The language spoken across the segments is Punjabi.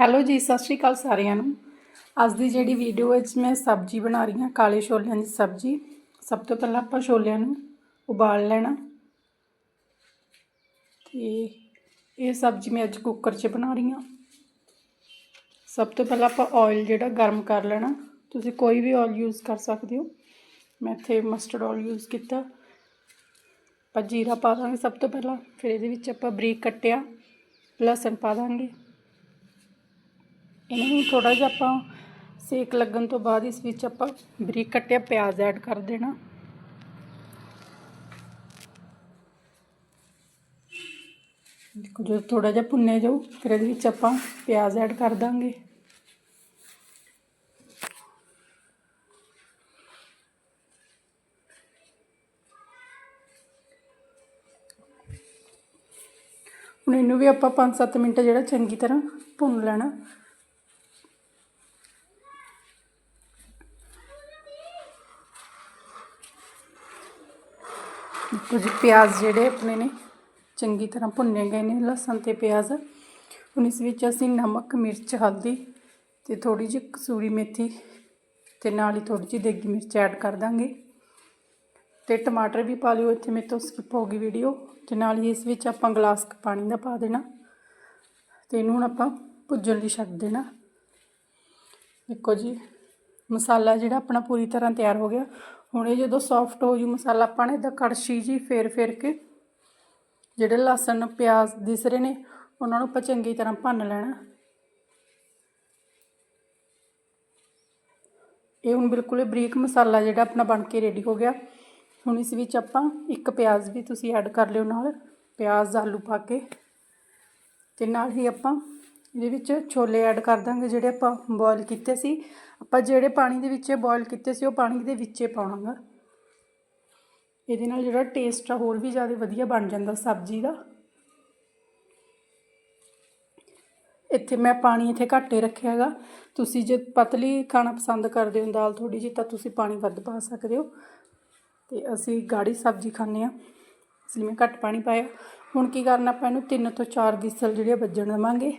ਹੈਲੋ ਜੀ, ਸਤਿ ਸ਼੍ਰੀ ਅਕਾਲ ਸਾਰਿਆਂ ਨੂੰ। ਅੱਜ ਦੀ ਜਿਹੜੀ ਵੀਡੀਓ ਵਿੱਚ ਮੈਂ ਸਬਜ਼ੀ ਬਣਾ ਰਹੀ ਹਾਂ, ਕਾਲੇ ਛੋਲਿਆਂ ਦੀ ਸਬਜ਼ੀ। ਸਭ ਤੋਂ ਪਹਿਲਾਂ ਆਪਾਂ ਛੋਲਿਆਂ ਨੂੰ ਉਬਾਲ ਲੈਣਾ। ਤੇ ਇਹ ਸਬਜ਼ੀ ਮੈਂ ਅੱਜ ਕੁੱਕਰ 'ਚ ਬਣਾ ਰਹੀ ਹਾਂ। ਸਭ ਤੋਂ ਪਹਿਲਾਂ ਆਪਾਂ ਆਇਲ ਜਿਹੜਾ ਗਰਮ ਕਰ ਲੈਣਾ। ਤੁਸੀਂ ਕੋਈ ਵੀ ਆਇਲ ਯੂਜ਼ ਕਰ ਸਕਦੇ ਹੋ। ਮੈਂ ਇੱਥੇ ਮਸਟਰਡ ਆਇਲ ਯੂਜ਼ ਕੀਤਾ। ਆਪਾਂ ਜੀਰਾ ਪਾ ਦਾਂਗੇ ਸਭ ਤੋਂ ਪਹਿਲਾਂ। ਫਿਰ ਇਹਦੇ ਵਿੱਚ ਆਪਾਂ ਬਰੀਕ ਕੱਟਿਆ। ਲਸਣ ਪਾ ਦਾਂਗੇ। ਇਹਨਾਂ ਨੂੰ ਥੋੜਾ ਜਿਹਾ ਆਪਾਂ ਸੇਕ ਲੱਗਣ ਤੋਂ ਬਾਅਦ ਇਸ ਵਿੱਚ ਆਪਾਂ ਬਰੀਕ ਕੱਟਿਆ ਪਿਆਜ਼ ਐਡ ਕਰ ਦੇਣਾ। ਦੇਖੋ ਜਦੋਂ ਥੋੜਾ ਜਿਹਾ ਭੁੰਨੇ ਜਾਊ, ਫਿਰ ਇਹਦੇ ਵਿੱਚ ਆਪਾਂ ਪਿਆਜ਼ ਐਡ ਕਰ ਦਾਂਗੇ। ਹੁਣ ਇਹਨੂੰ ਵੀ ਆਪਾਂ 5-7 ਮਿੰਟ ਜਿਹੜਾ ਚੰਗੀ ਤਰ੍ਹਾਂ ਭੁੰਨ ਲੈਣਾ। ਕੁਝ ਪਿਆਜ਼ ਜਿਹੜੇ ਆਪਣੇ ਨੇ, ਚੰਗੀ ਤਰ੍ਹਾਂ ਭੁੰਨੇ ਗਏ ਨੇ, ਲਸਣ ਤੇ ਪਿਆਜ਼। ਹੁਣ ਇਸ ਵਿੱਚ ਅਸੀਂ ਨਮਕ, ਮਿਰਚ, ਹਲਦੀ ਤੇ ਥੋੜੀ ਜਿਹੀ ਕਸੂਰੀ ਮੇਥੀ ਤੇ ਨਾਲ ਹੀ ਥੋੜੀ ਜਿਹੀ ਦੇਗੀ ਮਿਰਚ ਐਡ ਕਰ ਦਾਂਗੇ। ਤੇ ਟਮਾਟਰ ਵੀ ਪਾ ਲਿਓ, ਇੱਥੇ ਮੇਰੇ ਤੋਂ ਸਕਿਪ ਹੋ ਗਈ ਵੀਡੀਓ ਤੇ ਨਾਲ ਹੀ ਇਸ ਵਿੱਚ ਆਪਾਂ ਗਲਾਸ ਪਾਣੀ ਦਾ ਪਾ ਦੇਣਾ। ਤੇ ਇਹਨੂੰ ਹੁਣ ਆਪਾਂ ਭੁੱਜਣ ਲਈ ਛੱਡ ਦੇਣਾ। ਦੇਖੋ ਜੀ, ਮਸਾਲਾ ਜਿਹੜਾ ਆਪਣਾ ਪੂਰੀ ਤਰ੍ਹਾਂ ਤਿਆਰ ਹੋ ਗਿਆ। ਹੁਣ ਇਹ ਜਦੋਂ ਸੌਫਟ ਹੋ ਜੂ, ਮਸਾਲਾ ਆਪਾਂ ਨੇ ਇਦਾਂ ਕੜਛੀ ਜੀ ਫੇਰ ਫੇਰ ਕੇ ਜਿਹੜੇ ਲਸਣ, ਪਿਆਜ਼ ਦਿਸ ਰਹੇ ਨੇ, ਉਹਨਾਂ ਨੂੰ ਆਪਾਂ ਚੰਗੀ ਤਰ੍ਹਾਂ ਭੰਨ ਲੈਣਾ। ਇਹ ਹੁਣ ਬਿਲਕੁਲ ਹੀ ਬਰੀਕ ਮਸਾਲਾ ਜਿਹੜਾ ਆਪਣਾ ਬਣ ਕੇ ਰੈਡੀ ਹੋ ਗਿਆ। ਹੁਣ ਇਸ ਵਿੱਚ ਆਪਾਂ ਇੱਕ ਪਿਆਜ਼ ਵੀ ਤੁਸੀਂ ਐਡ ਕਰ ਲਿਓ ਨਾਲ, ਪਿਆਜ਼, ਆਲੂ ਪਾ ਕੇ ਤੇ ਨਾਲ ਹੀ ਆਪਾਂ ਇਹਦੇ ਵਿੱਚ ਛੋਲੇ ਐਡ ਕਰ ਦਾਂਗੇ ਜਿਹੜੇ ਆਪਾਂ ਬੋਇਲ ਕੀਤੇ ਸੀ। ਆਪਾਂ ਜਿਹੜੇ ਪਾਣੀ ਦੇ ਵਿੱਚ ਬੋਇਲ ਕੀਤੇ ਸੀ, ਉਹ ਪਾਣੀ ਦੇ ਵਿੱਚੇ ਪਾਉਣਾਗਾ। ਇਹਦੇ ਨਾਲ ਜਿਹੜਾ ਟੇਸਟ ਆ, ਹੋਰ ਵੀ ਜ਼ਿਆਦਾ ਵਧੀਆ ਬਣ ਜਾਂਦਾ ਸਬਜ਼ੀ ਦਾ। ਇੱਥੇ ਮੈਂ ਪਾਣੀ ਇੱਥੇ ਘੱਟ ਹੀ ਰੱਖਿਆ ਹੈਗਾ ਤੁਸੀਂ ਜੇ ਪਤਲੀ ਖਾਣਾ ਪਸੰਦ ਕਰਦੇ ਹੋ, ਦਾਲ ਥੋੜੀ ਜਿਹੀ, ਤਾਂ ਤੁਸੀਂ ਪਾਣੀ ਵੱਧ ਪਾ ਸਕਦੇ ਹੋ। ਤੇ ਅਸੀਂ ਗਾੜੀ ਸਬਜ਼ੀ ਖਾਂਦੇ ਆ ਇਸ ਲਈ ਮੈਂ ਘੱਟ ਪਾਣੀ ਪਾਇਆ। ਹੁਣ ਕੀ ਕਰਨਾ ਆਪਾਂ ਇਹਨੂੰ ਤਿੰਨ ਤੋਂ ਚਾਰ ਵਿਸਲ ਜਿਹੜੀ ਵੱਜਣ ਦੇਵਾਂਗੇ।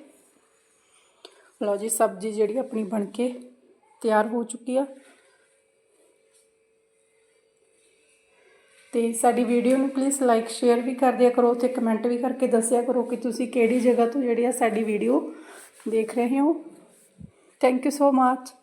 ਲਓ ਜੀ, ਸਬਜ਼ੀ ਜਿਹੜੀ ਆਪਣੀ ਬਣ ਕੇ ਤਿਆਰ ਹੋ ਚੁੱਕੀ ਆ। ਤੇ ਸਾਡੀ ਵੀਡੀਓ ਨੂੰ ਪਲੀਜ਼ ਲਾਈਕ ਸ਼ੇਅਰ ਵੀ ਕਰ ਦਿਆ ਕਰੋ ਤੇ ਕਮੈਂਟ ਵੀ ਕਰਕੇ ਦੱਸਿਆ ਕਰੋ ਕਿ ਤੁਸੀਂ ਕਿਹੜੀ ਜਗ੍ਹਾ ਤੋਂ ਜਿਹੜੀ ਆ ਸਾਡੀ ਵੀਡੀਓ ਦੇਖ ਰਹੇ ਹੋ। Thank you so much